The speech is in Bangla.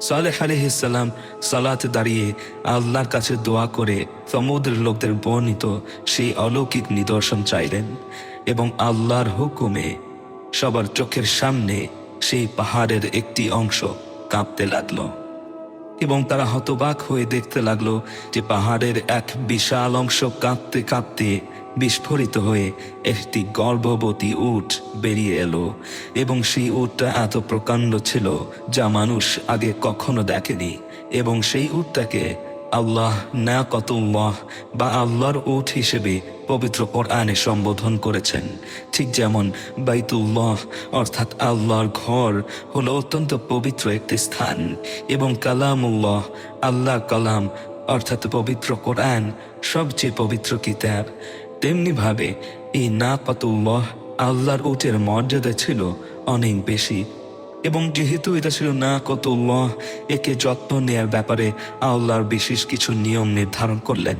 সালেহ আলহিসাল্লাম সালাতে দাঁড়িয়ে আল্লাহর কাছে দোয়া করে সমুদ্রের লোকদের বর্ণিত সেই অলৌকিক নিদর্শন চাইলেন এবং আল্লাহর হুকুমে সবার চোখের সামনে সেই পাহাড়ের একটি অংশ কাঁপতে লাগল এবং তারা হতবাক হয়ে দেখতে লাগল যে পাহাড়ের এক বিশাল অংশ কাঁপতে কাঁপতে বিস্ফোরিত হয়ে একটি গর্ভবতী উট বেরিয়ে এলো এবং সেই উটটা এত প্রকাণ্ড ছিল যা মানুষ আগে কখনো দেখেনি এবং সেই উটটাকে আল্লাহ না কতুল্লাহ বা আল্লাহর উট হিসেবে পবিত্র কোরআনে সম্বোধন করেছেন। ঠিক যেমন বাইতুল্লাহ অর্থাৎ আল্লাহর ঘর হলো অত্যন্ত পবিত্র একটি স্থান এবং কালামুল্লাহ, আল্লাহ কালাম অর্থাৎ পবিত্র কোরআন সবচেয়ে পবিত্র কিতাব। তেমনিভাবে এই না কতুল্লাহ আল্লাহর উটের মর্যাদা ছিল অনেক বেশি। এবং যেহেতু এটা ছিল না কতুল্লাহ একে যত্ন নেয়ার ব্যাপারে আল্লাহর বিশেষ কিছু নিয়ম নির্ধারণ করলেন।